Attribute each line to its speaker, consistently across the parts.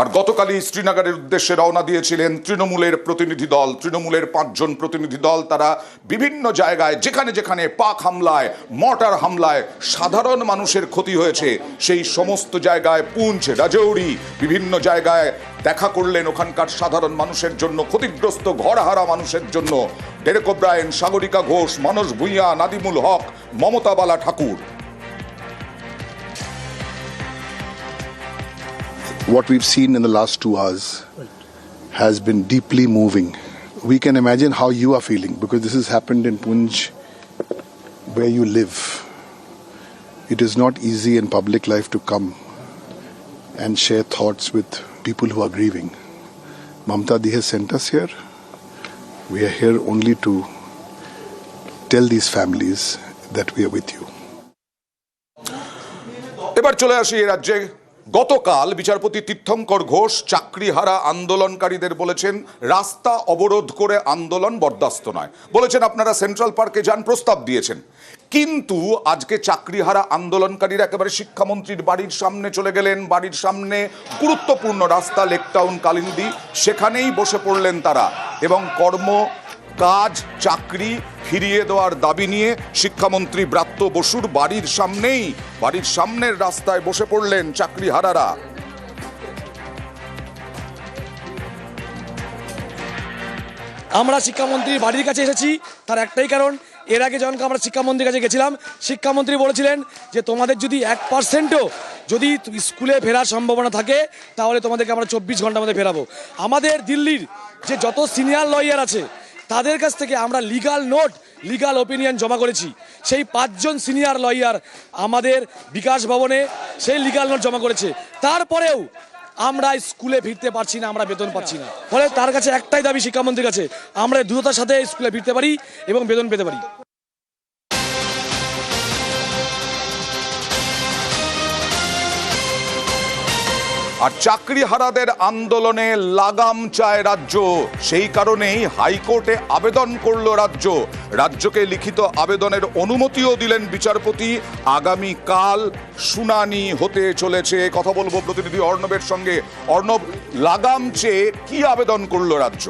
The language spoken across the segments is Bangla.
Speaker 1: আর গতকালই শ্রীনগরের উদ্দেশ্যে রওনা দিয়েছিলেন তৃণমূলের প্রতিনিধি দল। তৃণমূলের পাঁচজন প্রতিনিধি দল, তারা বিভিন্ন জায়গায়, যেখানে যেখানে পাক হামলায়, মর্টার হামলায় সাধারণ মানুষের ক্ষতি হয়েছে, সেই সমস্ত জায়গায় পুঞ্চ রাজৌরি, বিভিন্ন জায়গায় দেখা করলেন ওখানকার সাধারণ মানুষের জন্য, ক্ষতিগ্রস্ত ঘরহারা মানুষের জন্য। Derek O'Brien, Sagarika Ghosh, Manas Bhunia, Nadimul Haque, Mamata Bala Thakur.
Speaker 2: what we've seen in the last two hours has been deeply moving. We can imagine how you are feeling because this has happened in Punj, where you live. It is not easy in public life to come and share thoughts with people who are grieving. Mamta Di has sent us here. We are here only to tell these families that we are with you.
Speaker 1: এবার চলে আসি এ রাজ্যে গতকাল বিচারপতি তীর্থঙ্কর ঘোষ চাকরিহারা আন্দোলনকারীদের বলেছেন, রাস্তা অবরোধ করে আন্দোলন বরদাস্ত নয়। বলেছেন, আপনারা সেন্ট্রাল পার্কে যান, প্রস্তাব দিয়েছেন। কিন্তু আজকে চাকরিহারা আন্দোলনকারীরা একেবারে শিক্ষামন্ত্রীর বাড়ির সামনে চলে গেলেন, বাড়ির সামনে গুরুত্বপূর্ণ রাস্তা, লেকটাউন, কালিন্দি, সেখানেই বসে পড়লেন তারা। এবং কর্ম কাজ, চাকরি ফিরিয়ে দেওয়ার দাবি নিয়ে শিক্ষামন্ত্রী ব্রাত্য বসুর বাড়ির সামনেই, বাড়ির সামনের রাস্তায় বসে পড়লেন চাকরি হারারা
Speaker 3: আমরা শিক্ষামন্ত্রীর বাড়ির কাছে এসেছি, তার একটাই কারণ, এর আগে যখন আমরা শিক্ষামন্ত্রীর কাছে গেছিলাম, শিক্ষামন্ত্রী বলেছিলেন যে তোমাদের যদি এক পার্সেন্টও যদি স্কুলে ফেরার সম্ভাবনা থাকে, তাহলে তোমাদেরকে আমরা চব্বিশ ঘণ্টার মধ্যে ফেরাবো। আমাদের দিল্লির যে যত সিনিয়র লয়ার আছে তাদের কাছ থেকে আমরা লিগাল নোট লিগাল ওপিনিয়ন জমা করেছি। সেই পাঁচজন সিনিয়র লয়ার আমাদের বিকাশ ভবনে সেই লিগাল নোট জমা করেছে। তারপরেও আমরা স্কুলে ফিরতে পারছি না, আমরা বেতন পাচ্ছি না। ফলে তার কাছে একটাই দাবি শিক্ষামন্ত্রীর কাছে, আমরা দ্রুততার সাথে স্কুলে ফিরতে পারি এবং বেতন পেতে পারি।
Speaker 1: আর চাকরি হারাদের আন্দোলনে লাগাম চায় রাজ্য। সেই কারণেই হাইকোর্টে আবেদন করল রাজ্য। রাজ্যকে লিখিত আবেদনের অনুমতিও দিলেন বিচারপতি। আগামী কাল শুনানি হতে চলেছে। কথা বলব প্রতিনিধি অর্ণবের সঙ্গে। অর্ণব, লাগাম চেয়ে কি আবেদন করল রাজ্য?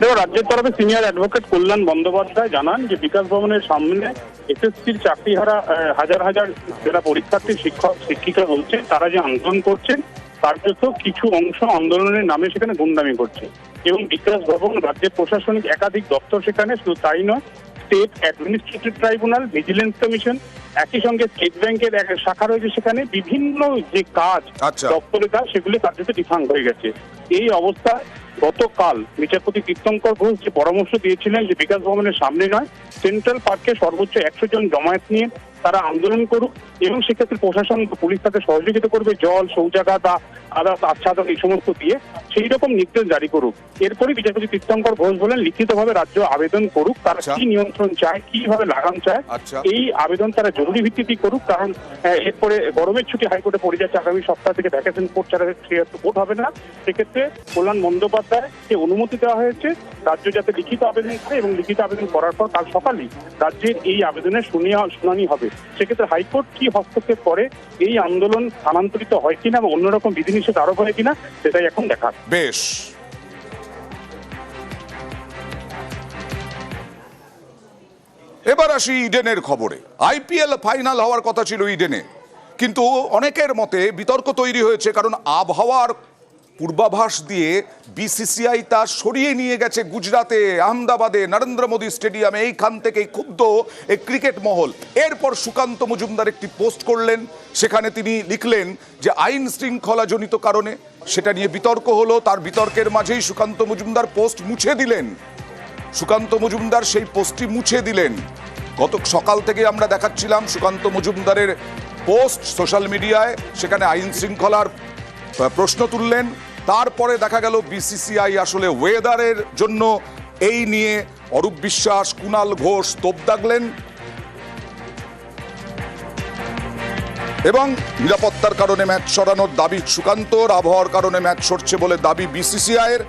Speaker 4: দেখো, রাজ্যের তরফে সিনিয়র অ্যাডভোকেট কল্যাণ বন্দ্যোপাধ্যায় জানান যে বিকাশ ভবনের সামনে এসএসসির চাকরিহারা হাজার হাজার যারা পরীক্ষার্থী, শিক্ষক, শিক্ষিকা রয়েছে, তারা যে আন্দোলন করছেন কার্যত কিছু অংশ আন্দোলনের নামে সেখানে গুন্ডামি করছে এবং বিকাশ ভবন রাজ্যের প্রশাসনিক একাধিক দপ্তর সেখানে শুধু তাই নয় state administrative tribunal vigilance commission একই সঙ্গে স্টেট ব্যাংকের এক শাখা রয়েছে সেখানে বিভিন্ন যে কাজ
Speaker 1: আচ্ছা।
Speaker 4: দপ্তরের কাজ সেগুলি কার্যত ডিফাং হয়ে গেছে এই অবস্থায় গতকাল বিচারপতি তীর্থঙ্কর ঘোষ যে পরামর্শ দিয়েছিলেন যে বিকাশ ভবনের সামনে নয় সেন্ট্রাল পার্কে সর্বোচ্চ একশো জন জমায়েত নিয়ে তারা আন্দোলন করুক এবং সেক্ষেত্রে প্রশাসন পুলিশ তাকে সহযোগিতা করবে জল শৌচাগার বা আদার্স আচ্ছাদন এই সমস্ত দিয়ে সেই রকম নির্দেশ জারি করুক এরপরে বিচারপতি তীর্থঙ্কর ঘোষ বলেন লিখিতভাবে রাজ্য আবেদন করুক তারা
Speaker 1: আচ্ছা।
Speaker 4: কি নিয়ন্ত্রণ চায় কীভাবে লাগাম চায়
Speaker 1: আচ্ছা।
Speaker 4: এই আবেদন তারা জরুরি ভিত্তিতে করুক কারণ আহ, এরপরে গরমের ছুটি হাইকোর্টে পড়ে যাচ্ছে আগামী সপ্তাহ থেকে ভ্যাকেশন কোর্ট ছাড়া কোর্ট হবে না সেক্ষেত্রে কল্যাণ বন্দ্যোপাধ্যায় যে অনুমতি দেওয়া হয়েছে, রাজ্য যাতে লিখিত আবেদন করে এবং লিখিত আবেদন করার পর কাল সকালেই রাজ্যের এই আবেদনের শুনানি হবে। সেক্ষেত্রে হাইকোর্ট কি হস্তক্ষেপ করে, এই আন্দোলন স্থানান্তরিত হয় কিনা বা অন্যরকম বিধিনিষেধ আরোপ হয় কিনা, সেটাই এখন দেখার।
Speaker 1: বেশ। এবার আসি ইডেনের খবরে। আইপিএল ফাইনাল হওয়ার কথা ছিল ইডেনে। কিন্তু অনেকের মতে বিতর্ক তৈরি হয়েছে, কারণ আবহাওয়ার পূর্বাভাস দিয়ে বিসিসিআই তা সরিয়ে নিয়ে গেছে গুজরাতে আহমেদাবাদে, নরেন্দ্র মোদী স্টেডিয়ামে। এইখান থেকেই ক্ষুব্ধ এই ক্রিকেট মহল। এরপর সুকান্ত মজুমদার একটি পোস্ট করলেন। সেখানে তিনি লিখলেন যে, আইন শৃঙ্খলা জনিত কারণে সেটা নিয়ে বিতর্ক হলো। তার বিতর্কের মাঝেই সুকান্ত মজুমদার পোস্ট মুছে দিলেন। সুকান্ত মজুমদার সেই পোস্টটি মুছে দিলেন। গত সকাল থেকে আমরা দেখাচ্ছিলাম সুকান্ত মজুমদারের পোস্ট সোশ্যাল মিডিয়ায়। সেখানে আইন শৃঙ্খলার প্রশ্ন তুললেন। তারপরে দেখা গেল বিসিসিআই আসলে ওয়েদারের জন্য এই নিয়ে অরূপ বিশ্বাস কুণাল ঘোষ তোপ দাগলেন। এবং নিরাপত্তার কারণে ম্যাচ সরানোর দাবি সুকান্তর, আবহাওয়ার কারণে ম্যাচ সরছে বলে দাবি বিসিসিআইয়ের।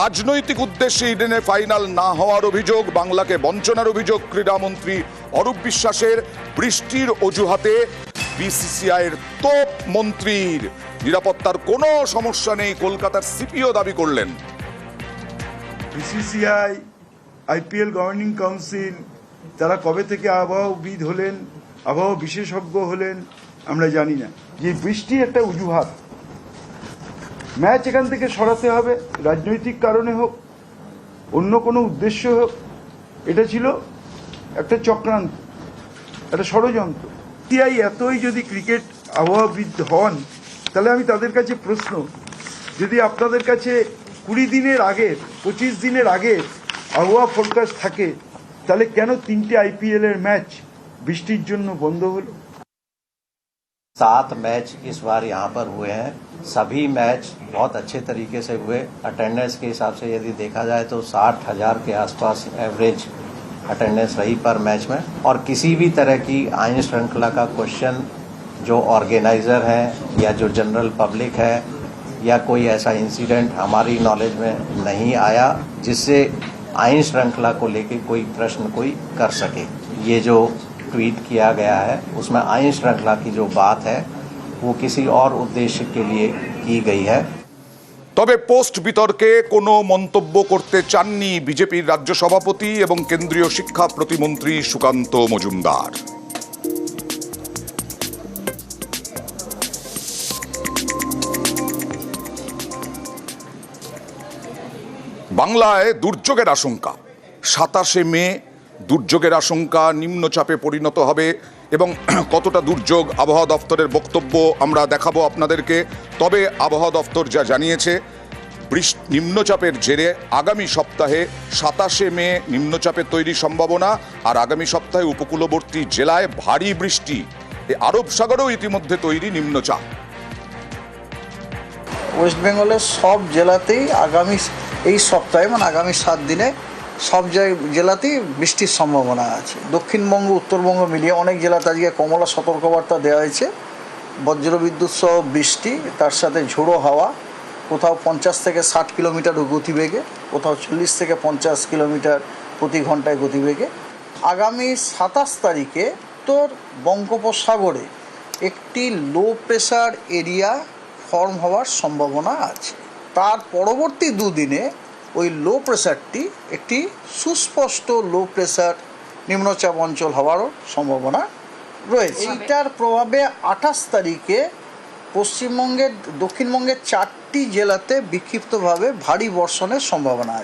Speaker 1: রাজনৈতিক উদ্দেশ্যে ইডেনে ফাইনাল না হওয়ার অভিযোগ, বাংলাকে বঞ্চনার অভিযোগ ক্রীড়ামন্ত্রী অরূপ বিশ্বাসের। বৃষ্টির অজুহাতে বিসিসিআই এর তোপ মন্ত্রীর। নিরাপত্তার কোনো সমস্যা নেই, কলকাতার সিপিও দাবি করলেন।
Speaker 5: বিসিসিআই, আইপিএল গভর্নিং কাউন্সিল, তারা কবে থেকে আবহাওয়াবিদ হলেন আবহাওয়া বিশেষজ্ঞ হলেন, আমরা জানি না। যে বৃষ্টি একটা অজুহাত, ম্যাচ এখান থেকে সরাতে হবে, রাজনৈতিক কারণে হোক, অন্য কোনো উদ্দেশ্য হোক, এটা ছিল একটা চক্রান্ত, একটা ষড়যন্ত্র। টিআই এতই যদি ক্রিকেট আবহাওয়াবিদ হন তাহলে আমি তাদের কাছে প্রশ্ন যদি আপনাদের কাছে কুড়ি দিনের আগে পঁচিশ দিনের আগে আবহাওয়া ফোরকাস্ট থাকে তাহলে কেন তিনটে আইপিএল এর ম্যাচ বৃষ্টির জন্য বন্ধ হলো
Speaker 6: सात मैच इस बार यहाँ पर हुए हैं सभी मैच बहुत अच्छे तरीके से हुए अटेंडेंस के हिसाब से यदि देखा जाए तो साठ हजार के आसपास एवरेज अटेंडेंस रही पर मैच में। और किसी भी तरह की आयन श्रृंखला का क्वेश्चन जो ऑर्गेनाइजर है या जो जनरल पब्लिक है या कोई ऐसा इंसिडेंट हमारी नॉलेज में नहीं आया जिससे आइन श्रृंखला को लेके कोई प्रश्न कोई कर सके। ये जो ट्वीट किया गया है, उसमें आयन श्रृंखला की जो बात है, वो किसी और उद्देश्य के लिए की गई है।
Speaker 1: তবে পোস্ট বিতর্কে কোনো মন্তব্য করতে চাননি বিজেপির রাজ্য সভাপতি এবং কেন্দ্রীয় শিক্ষা প্রতিমন্ত্রী সুকান্ত মজুমদার। বাংলায় দুর্যোগের আশঙ্কা। সাতাশে মে দুর্যোগের আশঙ্কা, নিম্নচাপে পরিণত হবে এবং কতটা দুর্যোগ আবহাওয়া দফতরের বক্তব্য আমরা দেখাবো আপনাদেরকে। তবে আবহাওয়া দফতর যা জানিয়েছে নিম্নচাপের জেরে আগামী সপ্তাহে সাতাশে মে নিম্নচাপের তৈরি সম্ভাবনা আর আগামী সপ্তাহে উপকূলবর্তী জেলায় ভারী বৃষ্টি। আরব সাগরেও ইতিমধ্যে তৈরি নিম্নচাপ।
Speaker 7: ওয়েস্ট বেঙ্গলের সব জেলাতেই আগামী এই সপ্তাহে মানে আগামী সাত দিনে সব জায়- জেলাতেই বৃষ্টির সম্ভাবনা আছে। দক্ষিণবঙ্গ, উত্তরবঙ্গ মিলিয়ে অনেক জেলাতে আজকে কমলা সতর্কবার্তা দেওয়া হয়েছে। বজ্রবিদ্যুৎ সহ বৃষ্টি, তার সাথে ঝোড়ো হাওয়া, কোথাও পঞ্চাশ থেকে ষাট কিলোমিটার গতিবেগে, কোথাও চল্লিশ থেকে পঞ্চাশ কিলোমিটার প্রতি ঘন্টায় গতিবেগে। আগামী সাতাশ তারিখে তোর বঙ্গোপসাগরে একটি লো প্রেশার এরিয়া ফর্ম হওয়ার সম্ভাবনা আছে। তার পরবর্তী দুদিনে ওই লো প্রেশারটি একটি সুস্পষ্ট লো প্রেশার নিম্নচাপ অঞ্চল হওয়ারও সম্ভাবনা রয়েছে। এইটার প্রভাবে আঠাশ তারিখে পশ্চিমবঙ্গের দক্ষিণবঙ্গের চারটি জেলাতে বিক্ষিপ্তভাবে ভারী বর্ষণের সম্ভাবনা আছে।